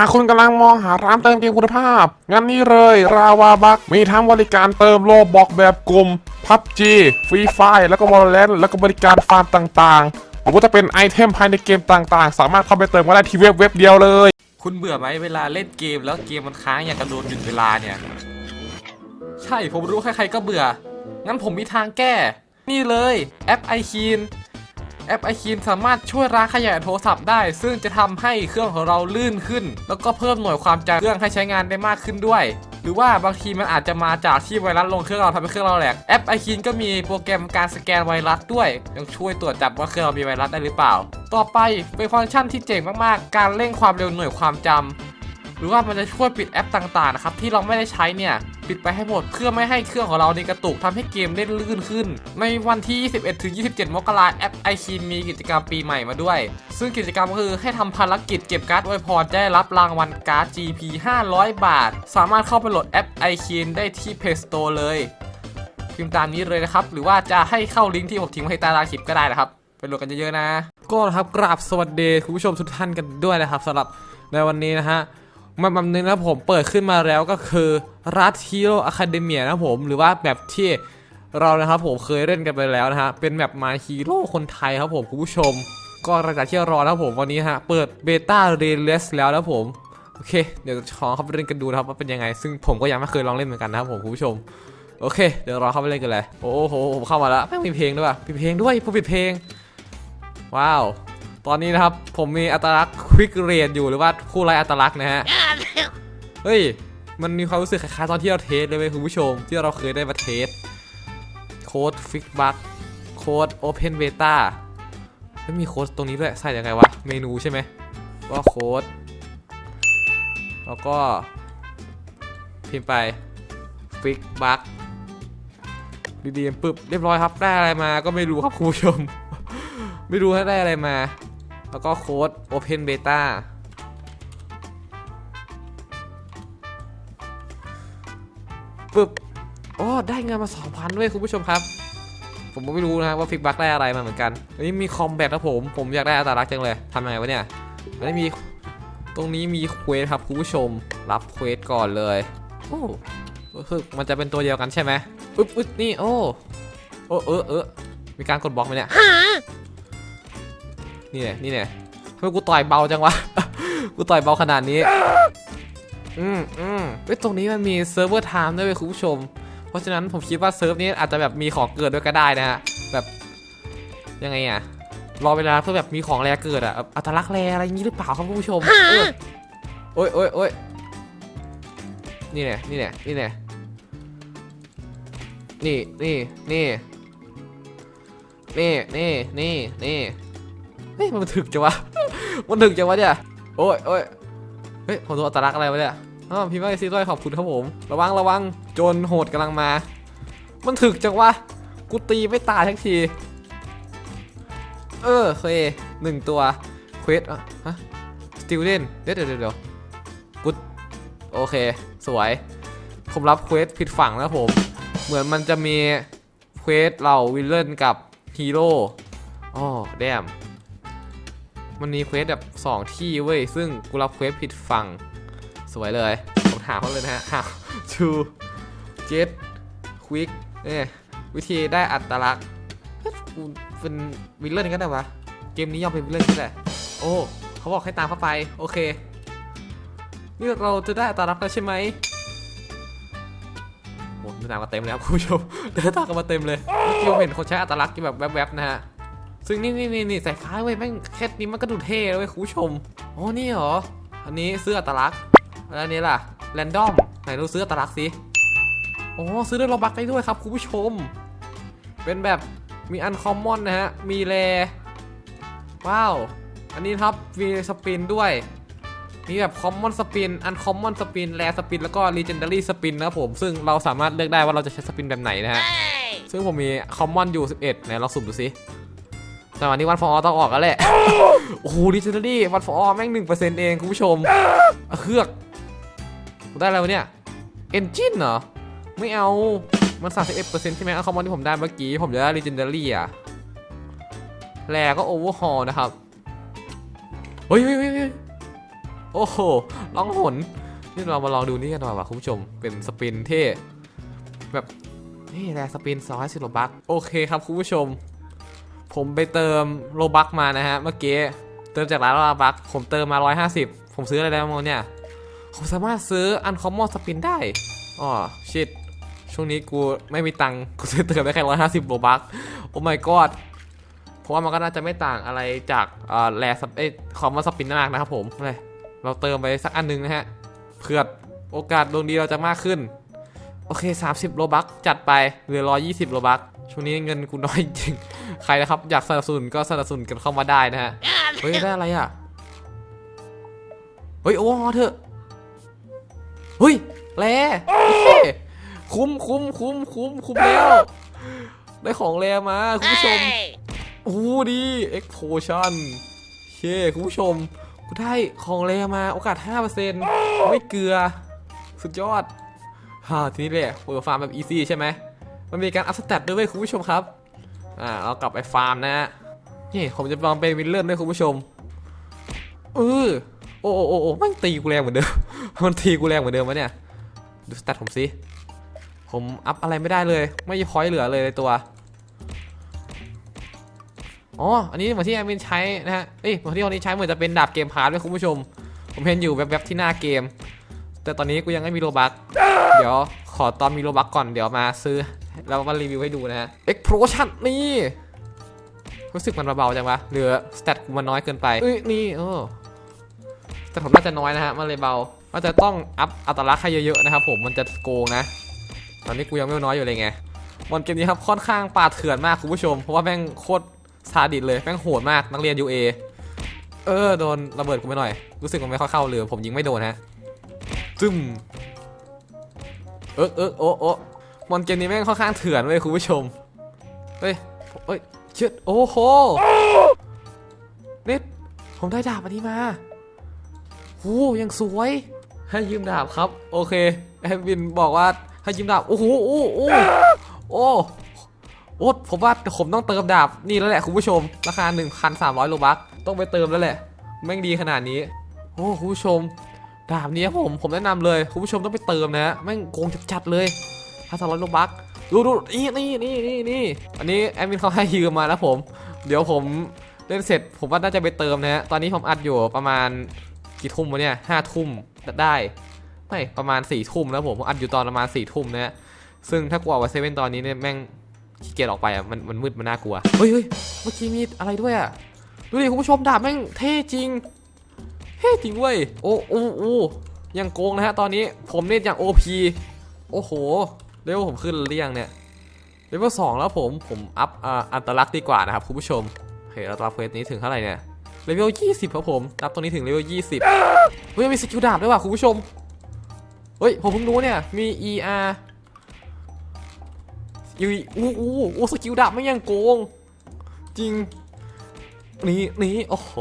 ากคุณกำลังมองหาร้านเติมเกมคุณภาพ งั้นนี่เลยราวาบักมีทั้งบริการเติมโลบอกแบบกลุ่ม PUBG ฟรีไฟแล้วก็ Valorant แล้วก็บริการฟาร์มต่างๆ หรือว่าจะเป็นไอเทมภายในเกมต่างๆ สามารถเข้าไปเติมกันได้ที่เว็บเว็บเดียวเลย คุณเบื่อไหมเวลาเล่นเกมแล้วเกมมันค้างอย่างกระโดดหยุดเวลาเนี่ย ใช่ผมรู้ใครๆก็เบื่อ งั้นผมมีทางแก้ นี่เลยแอป i q ีน แอป i q ีนสามารถช่วยล้าขยะโทรศัพท์ได้ ซึ่งจะทำให้เครื่องของเราลื่นขึ้น แล้วก็เพิ่มหน่วยความจำเครื่องให้ใช้งานได้มากขึ้นด้วย หรือว่าบางทีมันอาจจะมาจากที่ไวรัสลงเครื่องเราทำให้เครื่องเราแหลกแอป i q ีนก็มีโปรแกรมการสแกนไวรัสด้วย ยังช่วยตรวจจับว่าเครื่องเรามีไวรัสได้หรือเปล่า ต่อไปเป็นฟังก์ชันที่เจ๋งมากๆ การเร่งความเร็วหน่วยความจำหรือว่ามันจะช่วยปิดแอปต่างๆนะครับที่เราไม่ได้ใช้เนี่ย ปิดไปให้หมด เพื่อไม่ให้เครื่องของเราในกระตุกทำให้เกมเล่นลื่นขึ้น ในวันที่ 21 ถึง 27 มกราแอปไอคีมีกิจกรรมปีใหม่มาด้วย ซึ่งกิจกรรมก็คือให้ทำภารกิจเก็บการ์ดอวยพรได้รับรางวัลการ์ด GP 500 บาท สามารถเข้าไปโหลดแอปไอคีนได้ที่ Play Store เลย พิมพ์ตามนี้เลยนะครับ หรือว่าจะให้เข้าลิงก์ที่ผมทิ้งไว้ให้ต้ล่างคลิปก็ได้นะครับไปโหลดกันเยอะๆนะ ก็นะครับกราบสวัสดีคุณผู้ชมทุกท่านกันด้วยนะครับสำหรับในวันนี้นะฮะ มาแบบนึงนะผมเปิดขึ้นมาแล้วก็คือรัฐฮีโร่อะคาเดมีนะผมหรือว่าแบบที่เรานะครับผมเคยเล่นกันไปแล้วนะฮะเป็นแบบมาฮีโร่คนไทยครับผมคุณผู้ชม ก็หลังจากที่รอนะครับผมวันนี้ฮะเปิดเบต้าเรเลสแล้วนะผมโอเค เดี๋ยวขอเข้าไปเล่นกันดูนะครับว่าเป็นยังไง ซึ่งผมก็ยังไม่เคยลองเล่นเหมือนกันนะครับผมคุณผู้ชมโอเค เดี๋ยวรอเข้าไปเล่นกันเลยโอ้โหผมเข้ามาแล้วไม่งมีเพลงด้วยว่ะมีเพลงด้วยผมปิดเพลง ว้าว ตอนนี้นะครับผมมีอัตลักษณ์ควิกเรียนอยู่หรือว่าผู้ไร้อัตลักษณ์นะฮะ เฮ้ย มันมีความรู้สึกคล้ายๆตอนที่เราเทสเลยเว้ยคุณผู้ชม ที่เราเคยได้มาเทสโค้ดฟิกบัคโค้ดโอเพนเบต้าไม่มีโค้ดตรงนี้ด้วยใส่ยังไงวะ เมนูใช่ไหมก็โค้ดแล้วก็ พิมพ์ไปฟิกบัคดีๆปึ๊บเรียบร้อยครับได้อะไรมาก็ไม่รู้ครับคุณผู้ชม ไม่รู้ว่าได้อะไรมา แล้วก็โค้ด Open Beta ปึ๊บโอ้ได้เงินมา 2,000ด้วยคุณผู้ชมครับ ผมก็ไม่รู้นะว่าฟิกบักได้อะไรมาเหมือนกันอันนี้มีคอมแบทนะผม ผมอยากได้อัตลักษณ์จังเลยทำยังไงวะเนี่ยอันนี้มีตรงนี้มีเควสครับคุณผู้ชม รับเควสก่อนเลยโอ้รู้สึกมันจะเป็นตัวเดียวกันใช่ไหมอึ๊บอึ๊บนี่โอ้โอ้เออเออมีการกดบล็อกไหมเนี่ยนี่เนี่ยนี่เนี่ยทำไมกูต่อยเบาจังวะ กูต่อยเบาขนาดนี้ อืมอืมเฮ้ยตรงนี้มันมีเซิร์ฟเวอร์ไทม์ด้วยเว้ยคุณผู้ชม เพราะฉะนั้นผมคิดว่าเซิร์ฟนี้อาจจะแบบมีของเกิดด้วยก็ได้นะฮะแบบยังไงอะรอเวลาเพื่อแบบมีของแรเกิดอะอัตลักษณ์แรอะไรอย่างนี้หรือเปล่าครับคุณผู้ชมเออโอ้ยโอ้ยโอ้ยนี่เนี่ยนี่เนี่ยนี่เนี่ยนี่นี่นี่นี่นี่นี่นี่เฮ้ยมันถึกจังวะ มันถึกจังวะเนี่ยโอ้ยโอ้ย ฮ้ยผมโดนอัตลักษณ์อะไรวะเนี่ยอ๋อพี่ไม่ซีด้วยขอบคุณครับผม ระวังระวังโจรโหดกำลังมา มันถึกจังวะกูตีไม่ตายทั้งที เออเคยหนึ่งตัวเควสอะฮะสติลเล่นเดี๋ยวเดี๋ยวเดี๋ยวกูโอเค สวย ผมรับเควสผิดฝั่งแล้วผม เหมือนมันจะมีเควสเราวิลเลนกับฮีโร่อ๋อแดม มันมีเควสแบบ2ที่เว้ย ซึ่งกูรับเควสผิดฝั่ง สวยเลย ผมถามเขาเลยนะฮะ how to get quick เนี่ยวิธีได้อัตลักษณ์เอ๊ะกูเป็นวิลเลนก็ได้วะ เกมนี้ยอมเป็นวิลเลนก็ได้ โอ้เขาบอกให้ตามเข้าไป โอเค นี่เราจะได้อัตลักษณ์แล้วใช่ไหมโอ้เดินทางมาเต็มเลยครับคุณผู้ชมเดินทางกันมาเต็มเลยเมื่อกี้ผมเห็นคนใช้อัตลักษณ์ที่แบบแวบๆนะฮะ ซึ่งนี่นี่นี่นี่สายฟ้าเว้ยแม่งแค่นี้มันก็ดูเท่เลยเว้ยคุณผู้ชมอ๋อนี่เหรอ อันนี้ซื้ออัตลักษณ์แล้วอันนี้ล่ะแรนดอมไหนเราซื้ออัตลักษณ์สิโอ้ซื้อด้วยโรบักได้ด้วยครับคุณผู้ชม เป็นแบบมีอันคอมมอนนะฮะ มีแรว้าว อันนี้ครับมีสปินด้วย มีแบบคอมมอนสปิน อันคอมมอนสปิน แรสปิน แล้วก็ลีเจนดารี่สปินนะครับผม ซึ่งเราสามารถเลือกได้ว่าเราจะใช้สปินแบบไหนนะฮะ ซึ่งผมมีคอมมอนอยู่ 11ไหนลองสุ่มดูสิ แต่วันนี้วันฟอร์ต้องออกแล้วแหละ โอ้โหดิจิทัลลี่วันฟอร์แม่งหนึ่งเปอร์เซ็นต์เองคุณผู้ชมเครือกได้อะไรวะเนี่ยเอนจินเหรอ ไม่เอา มันสามสิบเอ็ดเปอร์เซ็นต์ใช่ไหมเอาคอมมอนที่ผมได้เมื่อกี้ ผมจะได้ดิจิทัลลี่อะแลก็โอเวอร์ฮอลนะครับ เฮ้ยเฮ้ยเฮ้ยโอ้โหล่องหนนี่เรามาลองดูนี่กันหน่อยว่ะคุณผู้ชม เป็นสปินเท่แบบนี่แหละสปินซอยสิโลบักโอเคครับคุณผู้ชม ผมไปเติมโลบักมานะฮะเมื่อกี้เติมจากร้านโลบักผมเติมมา 150 ผมซื้ออะไรได้บ้างเนี่ยผมสามารถซื้ออันคอมมอนสปินได้อ๋อชิตช่วงนี้กูไม่มีตังค์กูซื้อเติมได้แค่150โลบักโอ้ my god ผมว่ามันก็น่าจะไม่ต่างอะไรจากอ่แลสเอ้คอมมอนสปินมากนะครับผมเลยเราเติมไปสักอันหนึงนะฮะเพื่อโอกาสดวงดีเราจะมากขึ้น โอเค 30 โลบักจัดไปเหลือ 120 โลบักช่วงนี้เงินกูน้อยจริง ใครนะครับ อยากสนับสนุนก็สนับสนุนกันเข้ามาได้นะฮะ เฮ้ย ได้อะไรอะ เฮ้ย โอ้ฮอเถอะ เฮ้ยแลโอเคคุ้มคุ้มคุ้มคุ้มคุ้มแล้ว ได้ของแลมา คุณผู้ชมโอ้ดีเอ็กโพชั่นโอเคคุณผู้ชม กูได้ของแรมาโอกาส 5%ไม่เกลือ สุดยอด ฮ่าทีนี้เลยเปิดฟาร์มแบบอีซี่ใช่ไหมมันมีการอัพสเตตด้วยเว้ยคุณผู้ชมครับอ่าเรากลับไปฟาร์มนะฮะนี่ผมจะลองเป็นวินเลอร์ด้วยคุณผู้ชมเออโอ้โอ้โอ้โอ้มันตีกูแรงเหมือนเดิมมันตีกูแรงเหมือนเดิมวะเนี่ยดูสเตตผมสิผมอัพอะไรไม่ได้เลย ไม่มีพอยต์เหลือเลยในตัวอ๋อ อันนี้เหมือนที่แอดมินใช้นะฮะเอ้ยเหมือนที่คนนี้ใช้เหมือนจะเป็นดาบเกมพาร์ทด้วยคุณผู้ชม ผมเห็นอยู่แวบๆที่หน้าเกม แต่ตอนนี้กูยังไม่มีโลบักเดี๋ยวขอตอนมีโลบักก่อนเดี๋ยวมาซื้อแล้วมารีวิวให้ดูนะฮะเอ็กโพรชั่นนี่รู้สึกมันเบาๆจังวะเหลือสเตตกูมันน้อยเกินไปเอ้ยนี่เออแต่ผมน่าจะน้อยนะฮะมันเลยเบาว่าจะต้องอัพอัตลักษณ์ให้เยอะๆนะครับผมมันจะโกงนะ ตอนนี้กูยังไม่น้อยอยู่เลยไงวันเกมนี้ครับค่อนข้างปาเถื่อนมากคุณผู้ชมเพราะว่าแม่งโคตรซาดิสเลยแม่งโหดมากนักเรียน UA เออโดนระเบิดกูไปหน่อย รู้สึกมันไม่ค่อยเข้าเลยผมยิงไม่โดนฮะ จึมเออเออโอ้โอ้มอนเกมนี้แม่งค่อนข้างเถื่อนเว้ยคุณผู้ชม เฮ้ยเฮ้ยเชิดโอ้โหนี่ผมได้ดาบอันนี้มาโอ้ยังสวย ให้ยืมดาบครับ โอเคแอดวินบอกว่าให้ยืมดาบ โอ้โห โอ้โอ้โอ้โอ้ผมว่าผมต้องเติมดาบนี่แล้วแหละคุณผู้ชม ราคา 1,300โลบัคต้องไปเติมแล้วแหละ แม่งดีขนาดนี้ โอ้คุณผู้ชม ดาบนี้ผมผมแนะนำเลยคุณผู้ชมต้องไปเติมนะแม่งโกงจัดๆเลยพันสามร้อยโลบัคดูดูนี่นี่นี่นี่นี่อันนี้แอดมินเขาให้ยืมมาแล้วผม เดี๋ยวผมเล่นเสร็จ ผมว่าน่าจะไปเติมนะฮะตอนนี้ผมอัดอยู่ประมาณกี่ทุ่มวะเนี่ยห้าทุ่มได้ไม่ประมาณสี่ทุ่มแล้วผมผมอัดอยู่ตอนประมาณสี่ทุ่มนะฮะซึ่งถ้ากลัวว่าเซเว่นตอนนี้เนี่ยแม่งขี้เกียจออกไปอะมันมันมืดมันน่ากลัวเฮ้ยเฮ้ยเมื่อกี้มีอะไรด้วยอะดูดิคุณผู้ชมดาบแม่งเท่จริง เท่จริงเว้ย โอ้โอ้โอ้ยังโกงนะฮะตอนนี้ผมเนี่ยอย่าง OP โอ้โหเลเวลผมขึ้นหรือยังเนี่ยเลเวลสองแล้วผมผมอัพอ่าอัตลักดีกว่านะครับคุณผู้ชมโอเคเราตัวเควสนี้ถึงเท่าไหร่เนี่ยเลเวล20ครับผมนับตรงนี้ถึงเลเวล20เฮ้ยมีสกิลดาบด้วยว่ะคุณผู้ชมเฮ้ยผมเพิ่งรู้เนี่ยมี ER ยูอู้อู้อู้สกิลดาบไม่ยังโกง จริง นี่นี่โอ้โห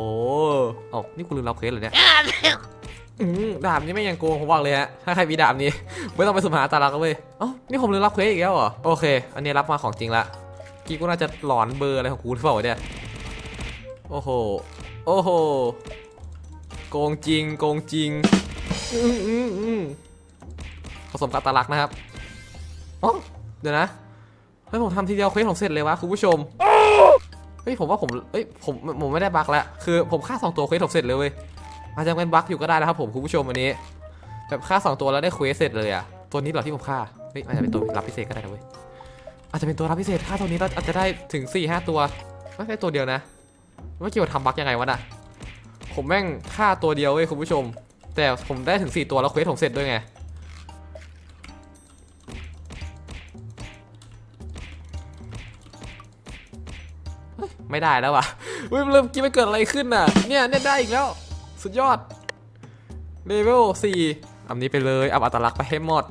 เอ๋อนี่คุณลืมรับเควสเลยเนี่ยอืมดาบนี้ไม่ยังโกงผมบอกเลยฮะ ถ้าใครมีดาบนี้ ไม่ต้องไปสุ่มหาตาลักแล้วเว้ยเอ้านี่ผมลืมรับเควสอีกแล้วเหรอ โอเค อันนี้รับมาของจริงละ กี้กูน่าจะหลอนเบอร์อะไรของกูหรือเปล่าวะเนี่ย โอ้โห โอ้โห โกงจริง โกงจริง อืมอืมอืมผสมกับตาลักนะครับอ๋อเดี๋ยวนะเฮ้ยผมทำทีเดียวเควสผมเสร็จเลยวะคุณผู้ชมเฮ้ยผมว่าผมเอ้ยผมผมไม่ได้บั๊กแล้วคือผมฆ่าสองตัวเควสผมเสร็จเลยเว้ยอาจจะเป็นบั๊กอยู่ก็ได้นะครับผมคุณผู้ชมวันนี้แบบฆ่าสองตัวแล้วได้เควสเสร็จเลยอะตัวนี้เหรอที่ผมฆ่าเฮ้ยอาจจะเป็นตัวรับพิเศษก็ได้นะเว้ยอาจจะเป็นตัวรับพิเศษฆ่าตัวนี้เราอาจจะได้ถึง4ี่ห้าตัวไม่ใช่ตัวเดียวนะไม่เกี่ยวกับทำบั๊กยังไงวะน่ะผมแม่งฆ่าตัวเดียวเว้ยคุณผู้ชม แต่ผมได้ถึง 4 ตัวแล้วเควสผมเสร็จด้วยไง ไม่ได้แล้วว่ะเฮ้ยเริ่มคิดไม่เกิดอะไรขึ้นน่ะ เนี่ยเนี่ยได้อีกแล้ว สุดยอดเลเวล4อันนี้ไปเลยเอาอัตลักษณ์ไปให้หมด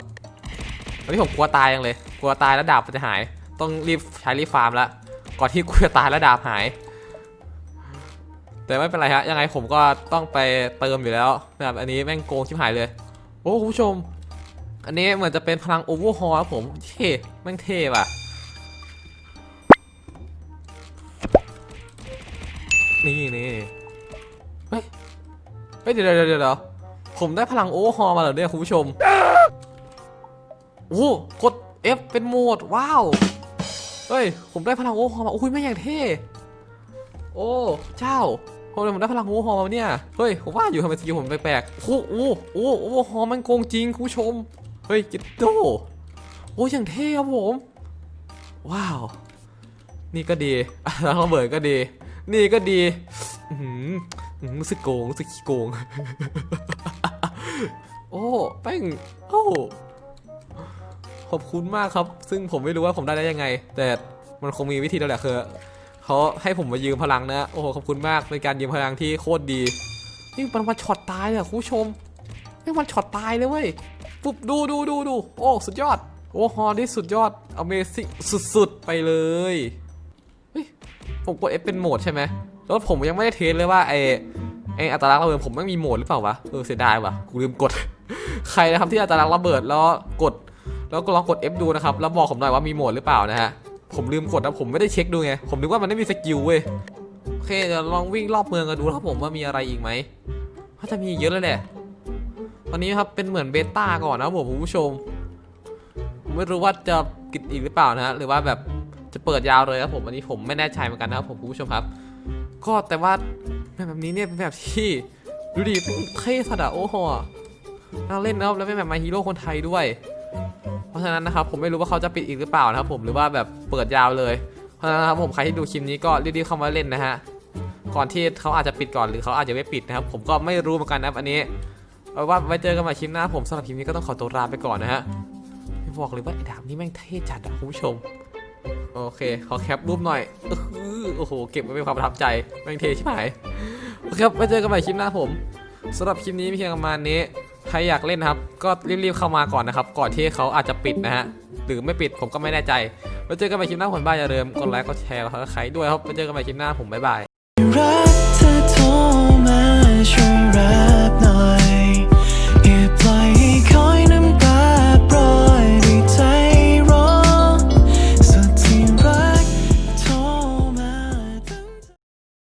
ตอนนี้ผมกลัวตายยังเลย กลัวตายแล้วดาบมันจะหาย ต้องรีบใช้รีบฟาร์มแล้วก่อนที่กูจะตายแล้วดาบหาย แต่ไม่เป็นไรฮะ ยังไงผมก็ต้องไปเติมอยู่แล้วแบบอันนี้แม่งโกงชิบหายเลย โอ้คุณผู้ชม อันนี้เหมือนจะเป็นพลังโอเวอร์ฮอลครับผมเท่แม่งเท่ว่ะ นี่นี่เฮ้ยเฮ้ยเดี๋ยวเดี๋ยวเดี๋ยวผมได้พลังโอเวอร์ฮอมาเหรอเนี่ยคุณผู้ชมโอ้กด F เป็นโหมดว้าวเฮ้ยผมได้พลังโอเวอร์ฮอมาอุ้ยไม่อย่างเท่โอ้เจ้าผมผมได้พลังโอเวอร์ฮอมาเนี่ยเฮ้ยผมว่าอยู่ทำไมสกิลผมแปลกๆโอ้โอ้โอ้โอเวอร์ฮอมันโกงจริงคุณผู้ชมเฮ้ยกิตโตโอ้ยอย่างเท่ครับผม ว้าว นี่ก็ดีแล้วระเบิดก็ดี นี่ก็ดีอื้อหืออื้อหือรู้สึกโกงรู้สึกขี้โกง โอ้แป้งโอ้ขอบคุณมากครับ ซึ่งผมไม่รู้ว่าผมได้ได้ยังไง แต่มันคงมีวิธีแล้วแหละคือเขาให้ผมมายืมพลังนะโอ้โหขอบคุณมากเป็นการยืมพลังที่โคตรดีนี่มันมาช็อตตายเลยคุณผู้ชมนี่มันช็อตตายเลยเว้ยปุ๊บดูดูดูดูโอ้สุดยอดโอ้ฮอนี่สุดยอด Amazing สุดๆไปเลย ผมกด F เป็นโหมดใช่ไหมแล้วผมยังไม่ได้เทสเลยว่าไอไออัตลักษณ์ระเบิดผมไม่มีโหมดหรือเปล่าวะเออเสียดายวะกูลืมกด ใครนะครับที่อัตลักษณ์ระเบิดแล้วกด แล้วก็ลองกด F ดูนะครับแล้วบอกผมหน่อยว่ามีโหมดหรือเปล่านะฮะผมลืมกดนะผมไม่ได้เช็คดูไงผมนึกว่ามันไม่มีสกิลเว้ยโอเคเดี๋ยวลองวิ่งรอบเมืองกันดูครับผมว่ามีอะไรอีกไหมถ้าจะมีเยอะเลยแหละตอนนี้ครับเป็นเหมือนเบต้าก่อนนะผมคุณผู้ชมผมไม่รู้ว่าจะกิดอีกหรือเปล่านะฮะหรือว่าแบบ จะเปิดยาวเลยครับผมอันนี้ผมไม่แน่ใจเหมือนกันนะครับผมคุณผู้ชมครับ ก็แต่ว่าแบบนี้เนี่ยเป็นแบบที่ดูดิเท่สัดอะโอ้โหน่าเล่นนะครับแล้วเป็นแบบมาฮีโร่คนไทยด้วย เพราะฉะนั้นนะครับผมไม่รู้ว่าเขาจะปิดอีกหรือเปล่านะครับผมหรือว่าแบบเปิดยาวเลย เพราะฉะนั้นนะครับผมใครที่ดูคลิปนี้ก็รีบๆเข้ามาเล่นนะฮะก่อนที่เขาอาจจะปิดก่อนหรือเขาอาจจะไม่ปิดนะครับผมก็ไม่รู้เหมือนกันนะครับอันนี้เอาว่าไว้เจอกันใหม่คลิปหน้าผมสำหรับคลิปนี้ก็ต้องขอตัวลาไปก่อนนะฮะไม่บอกเลยว่าไอ้ดาบนี้แม่งเท่จัดอะคุณผู้ชม โอเค ขอแคปรูปหน่อยโอ้โห เก็บไว้เป็นความประทับใจแม่งเทชิบหายโอเครับไว้เจอกันใหม่คลิปหน้าผมสำหรับคลิปนี้มีเพียงประมาณนี้ ใครอยากเล่นนะครับ ก็รีบๆเข้ามาก่อนนะครับ ก่อนที่เขาอาจจะปิดนะฮะ หรือไม่ปิดผมก็ไม่แน่ใจ ไว้เจอกันใหม่คลิปหน้าผมบ้าอย่าลืมกดไลค์ กดแชร์แล้วก็ใครด้วยครับ ไว้เจอกันใหม่คลิปหน้าผมบ๊ายบาย